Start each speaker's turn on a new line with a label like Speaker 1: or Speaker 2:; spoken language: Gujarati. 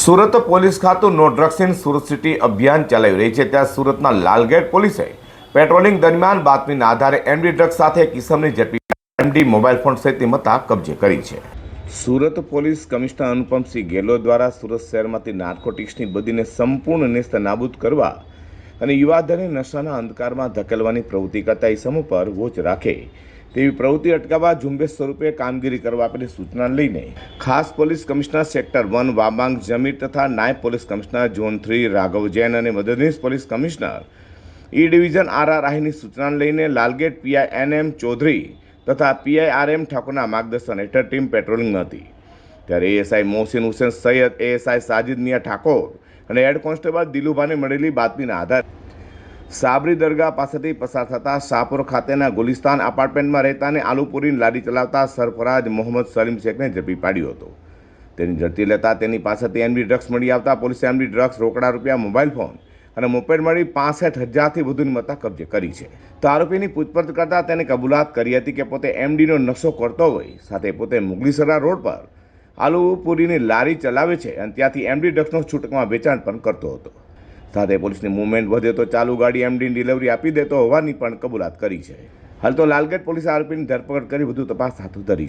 Speaker 1: સુરત પોલીસ ખાતું નો ડ્રગ્સ ઇન સુરત સિટી અભિયાન ચલાવી રહી છે. ત્યાં સુરતના લાલગેટ પોલીસે પેટ્રોલિંગ દરમિયાન બાતમીના આધારે એમડી ડ્રગ્સ સાથે કિસમની ઝડપી એમડી મોબાઈલ ફોન સહિતની મત્તા કબજે કરી છે. સુરત પોલીસ કમિશનર અનુપમસિંહ ગેહલોત દ્વારા સુરત શહેરમાંથી નાર્કોટિક્સની બદીને સંપૂર્ણ નેસ્ત નાબૂદ કરવા અને યુવાધને નશાના અંધકારમાં ધકેલવાની પ્રવૃત્તિ કરતા ઇસમો પર વોચ રાખે. તેવી પ્રવૃત્તિ અટકાવવા ઝુંબેશ સ્વરૂપે કામગીરી કરવા આપેલી સૂચના લઈને ખાસ police commissioner sector one Wabang Jamir તથા નાયબ police commissioner zone three, Raghav Jain અને મદદનીશ police commissioner E division R R આહીની સૂચના લઈને Lalgate PI N M Chaudhari તથા પીઆઈ આર એમ ઠાકોરના માર્ગદર્શન હેઠળ ટીમ પેટ્રોલિંગ હતી. ત્યારે એએસઆઈ મોહસિન હુસેન સૈયદ, એએસઆઈ સાજિદ મિયા ઠાકોર અને હેડ કોન્સ્ટેબલ દિલુભાને મળેલી બાતમીના આધારે સાબરી દરગાહ પાસેથી પસાર થતા શાહપુર ખાતેના ગુલિસ્તાન એપાર્ટમેન્ટમાં રહેતા અને આલુપુરીની લારી ચલાવતા સરફરાજ મોહમ્મદ સલીમ શેખને ઝડપી પાડ્યો હતો. તેની ઝડપી લેતા તેની પાસેથી એમબી ડ્રગ્સ મળી આવતા પોલીસે એમબી ડ્રગ્સ રોકડા રૂપિયા, મોબાઈલ ફોન અને મોપેડ મળી પાસઠ હજારથી વધુની મત્તા કબજે કરી છે. તો આરોપીની પૂછપરછ કરતા તેને કબૂલાત કરી હતી કે પોતે એમડીનો નશો કરતો હોય, સાથે પોતે મુગલીસરા રોડ પર આલુપુરીની લારી ચલાવે છે અને ત્યાંથી એમડી ડ્રગ્સનો છૂટકમાં વેચાણ પણ કરતો હતો. સાથે પોલીસની મુવમેન્ટ વધે તો ચાલુ ગાડી એમડીની ડિલિવરી આપી દેતો હોવાની પણ કબૂલાત કરી છે. હાલ તો લાલગેટ પોલીસે આરોપીની ધરપકડ કરી વધુ તપાસ હાથ ધરી